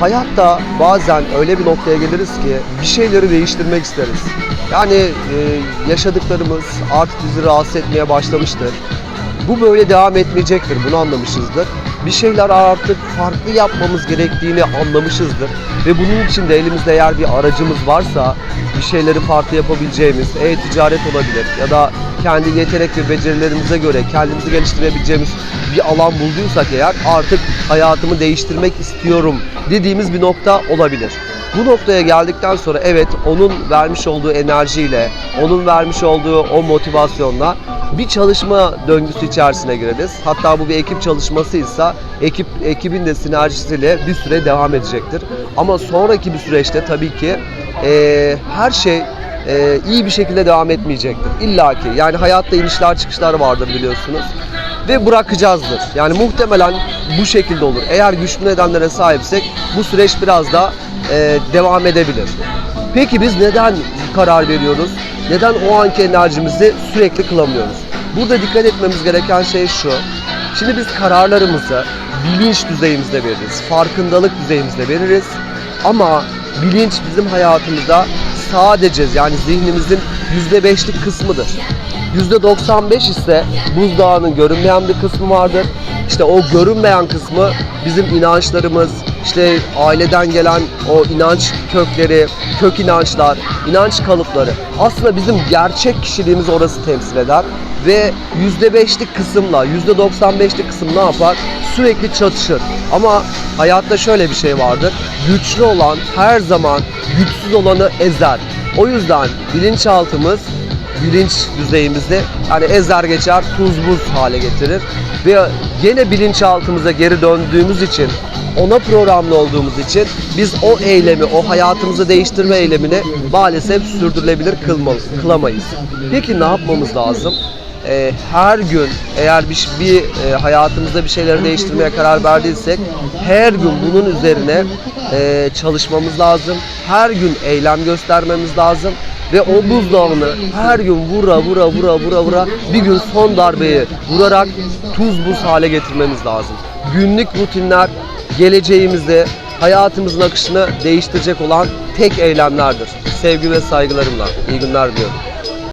hayatta bazen öyle bir noktaya geliriz ki bir şeyleri değiştirmek isteriz. Yani e, yaşadıklarımız artık bizi rahatsız etmeye başlamıştır. Bu böyle devam etmeyecektir, bunu anlamışızdır. Bir şeyler artık farklı yapmamız gerektiğini anlamışızdır. Ve bunun için de elimizde eğer bir aracımız varsa bir şeyleri farklı yapabileceğimiz, e-ticaret olabilir ya da kendi yetenek ve becerilerimize göre kendimizi geliştirebileceğimiz bir alan bulduysak eğer artık hayatımı değiştirmek istiyorum dediğimiz bir nokta olabilir. Bu noktaya geldikten sonra evet onun vermiş olduğu enerjiyle, onun vermiş olduğu o motivasyonla bir çalışma döngüsü içerisine gireriz. Hatta bu bir ekip çalışmasıysa ekip ekibin de sinerjisiyle bir süre devam edecektir. Ama sonraki bir süreçte tabii ki eee, her şey eee, iyi bir şekilde devam etmeyecektir. İlla ki yani hayatta inişler çıkışlar vardır biliyorsunuz ve bırakacağızdır. Yani muhtemelen bu şekilde olur. Eğer güçlü nedenlere sahipsek bu süreç biraz da eee, devam edebilir. Peki biz neden karar veriyoruz? Neden o anki enerjimizi sürekli kılamıyoruz? Burada dikkat etmemiz gereken şey şu. Şimdi biz kararlarımızı bilinç düzeyimizde veririz, farkındalık düzeyimizde veririz. Ama bilinç bizim hayatımızda sadece yani zihnimizin %5'lik kısmıdır. %95 ise buzdağının görünmeyen bir kısmı vardır. İşte o görünmeyen kısmı bizim inançlarımız, işte aileden gelen o inanç kökleri, kök inançlar, inanç kalıpları. Aslında bizim gerçek kişiliğimiz orası temsil eder. Ve %5'lik kısımla %95'lik kısım ne yapar? Sürekli çatışır. Ama hayatta şöyle bir şey vardır. Güçlü olan her zaman güçsüz olanı ezer. O yüzden bilinçaltımız bilinç düzeyimizde yani ezer geçer tuz buz hale getirir ve gene bilinçaltımıza geri döndüğümüz için ona programlı olduğumuz için biz o eylemi, o hayatımızı değiştirme eylemini maalesef sürdürülebilir kılma, kılamayız. Peki ne yapmamız lazım? Ee, her gün eğer bir, bir e, hayatımızda bir şeyleri değiştirmeye karar verdiysek her gün bunun üzerine e, çalışmamız lazım. Her gün eylem göstermemiz lazım ve o buzdağını her gün vura vura vura vura vura bir gün son darbeyi vurarak tuz buz hale getirmemiz lazım. Günlük rutinler geleceğimizde hayatımızın akışını değiştirecek olan tek eylemlerdir. Sevgi ve saygılarımla. İyi günler diliyorum.